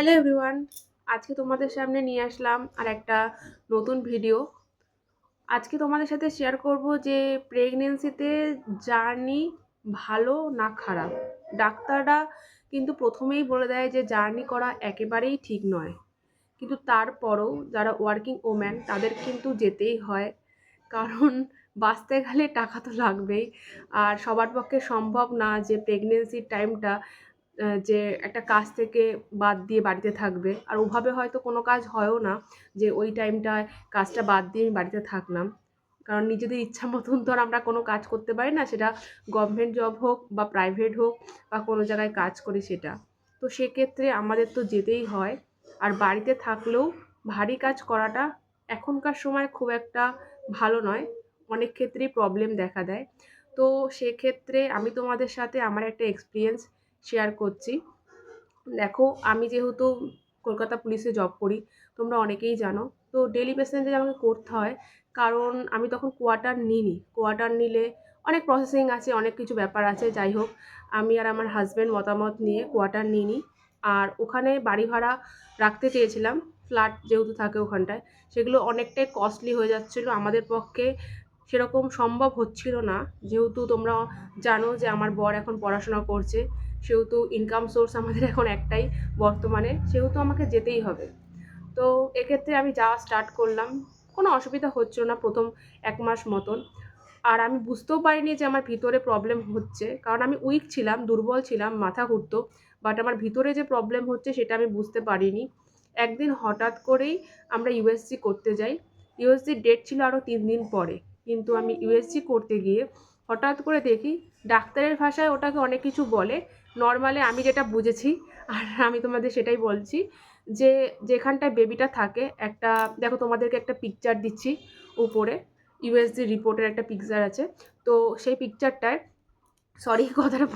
Hello everyone আজকে তোমাদের সামনে নিয়ে আসলাম আর একটা নতুন ভিডিও আজকে তোমাদের সাথে শেয়ার করব যে প্রেগনেন্সিতে জার্নি ভালো না খারাপ? ডাক্তাররা কিন্তু প্রথমেই বলে দেয় যে জার্নি করা একেবারেই ঠিক নয়। কিন্তু তারপরও যারা ওয়ার্কিং ওম্যান তাদের কিন্তু যেতেই হয়। কারণ বাঁচতে গেলে টাকা তো লাগবেই। আর সবার পক্ষে সম্ভব না যে প্রেগনেন্সির টাইমটা যে একটা কাজ থেকে বাদ দিয়ে বাড়িতে থাকবে। আর ওভাবে হয়তো কোনো কাজ হয়ও না যে ওই টাইমটায় কাজটা বাদ দিয়ে আমি বাড়িতে থাকলাম। কারণ নিজেদের ইচ্ছা মতন তো আমরা কোনো কাজ করতে পারি না, সেটা গভর্নমেন্ট জব হোক বা প্রাইভেট হোক বা কোনো জায়গায় কাজ করি সেটা। তো সেক্ষেত্রে আমাদের তো যেতেই হয়। আর বাড়িতে থাকলেও ভারী কাজ করাটা এখনকার সময় খুব একটা ভালো নয়। অনেক ক্ষেত্রেই প্রবলেম দেখা দেয়। তো সেক্ষেত্রে আমি তোমাদের সাথে আমার একটা এক্সপিরিয়েন্স শেয়ার করছি। দেখো, আমি যেহেতু কলকাতা পুলিশে জব করি, তোমরা অনেকেই জানো, তো ডেলি বেসিসে আমাকে করতে হয়। কারণ আমি তখন কোয়ার্টার নিইনি। কোয়ার্টার নিলে অনেক প্রসেসিং আছে, অনেক কিছু ব্যাপার আছে, যাই হোক, আমি আর আমার হাজব্যান্ড মতামত নিয়ে কোয়ার্টার নিইনি। আর ওখানে বাড়ি ভাড়া রাখতে চেয়েছিলাম ফ্ল্যাট যেহেতু থাকে ওখানটায়, সেগুলো অনেকটাই কস্টলি হয়ে যাচ্ছিল। আমাদের পক্ষে সেরকম সম্ভব হচ্ছিল না। যেহেতু তোমরা জানো যে আমার বর এখন পড়াশোনা করছে সেহেতু ইনকাম সোর্স আমাদের এখন একটাই বর্তমানে, সেহেতু আমাকে যেতেই হবে। তো এক্ষেত্রে আমি যাওয়া স্টার্ট করলাম। কোনো অসুবিধা হচ্ছিল না প্রথম এক মাস মতন। আর আমি বুঝতেও পারিনি যে আমার ভিতরে প্রবলেম হচ্ছে। কারণ আমি উইক ছিলাম, দুর্বল ছিলাম, মাথা ঘুরতো। বাট আমার ভিতরে যে প্রবলেম হচ্ছে সেটা আমি বুঝতে পারিনি। একদিন হঠাৎ করেই আমরা ইউএসজি করতে যাই। ইউএসজির ডেট ছিল আরও তিন দিন পরে। কিন্তু আমি ইউএসজি করতে গিয়ে হঠাৎ করে দেখি ডাক্তারের ভাষায় ওটাকে অনেক কিছু বলে। নর্মালি আমি যেটা বুঝেছি, আর আমি তোমাদের সেটাই বলছি যে যেখানটায় বেবিটা থাকে একটা, দেখো তোমাদেরকে একটা পিকচার দিচ্ছি উপরে ইউএসজি রিপোর্টের একটা পিকচার আছে। তো সেই পিকচারটায় সরি কথাটা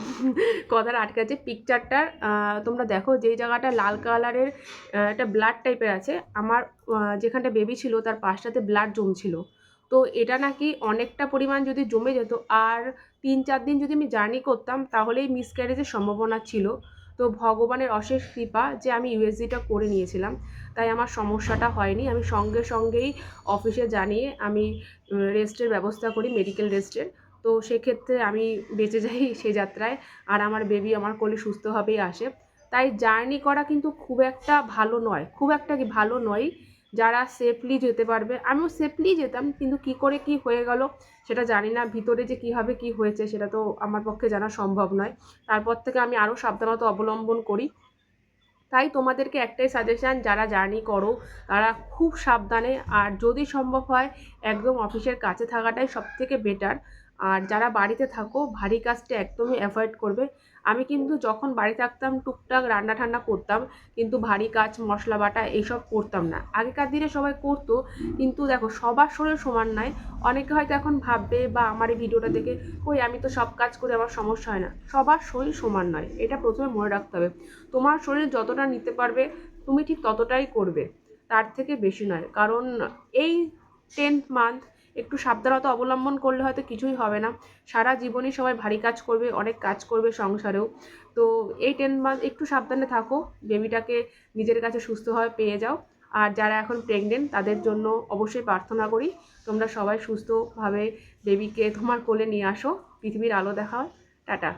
কথাটা আটকে আছে। পিকচারটার তোমরা দেখো যেই জায়গাটা লাল কালারের একটা ব্লাড টাইপের আছে। আমার যেখানটা বেবি ছিল তার পাশটাতে ব্লাড জমছিল। তো এটা নাকি অনেকটা পরিমাণ যদি জমে যেত। আর তিন চার দিন যদি আমি জার্নি করতাম, তাহলেই মিসক্যারেজের সম্ভাবনা ছিল। তো ভগবানের অশেষ কৃপা যে আমি ইউএসজিটা করে নিয়েছিলাম। তাই আমার সমস্যাটা হয়নি। আমি সঙ্গে সঙ্গেই অফিসে জানিয়ে আমি রেস্টের ব্যবস্থা করি মেডিকেল রেস্টের তো সেক্ষেত্রে আমি বেঁচে যাই সে যাত্রায়। আর আমার বেবি আমার কোলে সুস্থভাবেই আসে। তাই জার্নি করা কিন্তু খুব একটা ভালো নয়। খুব একটা কি ভালো নয় যারা সেফলি যেতে পারবে। আমিও সেফলি যেতাম, কিন্তু কি করে কি হয়ে গেল সেটা জানি না। ভিতরে যে কীভাবে কি হয়েছে সেটা তো আমার পক্ষে জানা সম্ভব নয়। তারপর থেকে আমি আরও সাবধানতা অবলম্বন করি। তাই তোমাদেরকে একটাই সাজেশান যারা জার্নি করো, তারা খুব সাবধানে। আর যদি সম্ভব হয়, একদম অফিসের কাছে থাকাটাই সবথেকে বেটার আর যারা বাড়িতে থাকো, ভারী কাজটা একদমই অ্যাভয়েড করবে। আমি কিন্তু যখন বাড়ি থাকতাম, টুকটাক রান্না ঠান্না করতাম, কিন্তু ভারী কাজ, মশলা বাটা এইসব করতাম না। আগেকার দিনে সবাই করতো, কিন্তু দেখো সবার শরীর সমান নয়। অনেকে হয়তো এখন ভাববে বা আমার এই ভিডিওটা দেখে, ওই আমি তো সব কাজ করে আমার সমস্যা হয় না। সবার শরীর সমান নয়। এটা প্রথমে মনে রাখতে হবে। তোমার শরীর যতটা নিতে পারবে, তুমি ঠিক ততটাই করবে। তার থেকে বেশি নয়। কারণ এই টেন্থ মান্থ একটু সাবধানতা অবলম্বন করলে হয়তো কিছুই হবে না। সারা জীবনই সবাই ভারী কাজ করবে, অনেক কাজ করবে সংসারেও। তো এই টেন মান্থ একটু সাবধানে থাকো বেবিটাকে নিজের কাছে সুস্থভাবে পেয়ে যাও। আর যারা এখন প্রেগনেন্ট তাদের জন্য অবশ্যই প্রার্থনা করি, তোমরা সবাই সুস্থভাবে বেবিকে তোমার কোলে নিয়ে আসো। পৃথিবীর আলো দেখাও। টাটা।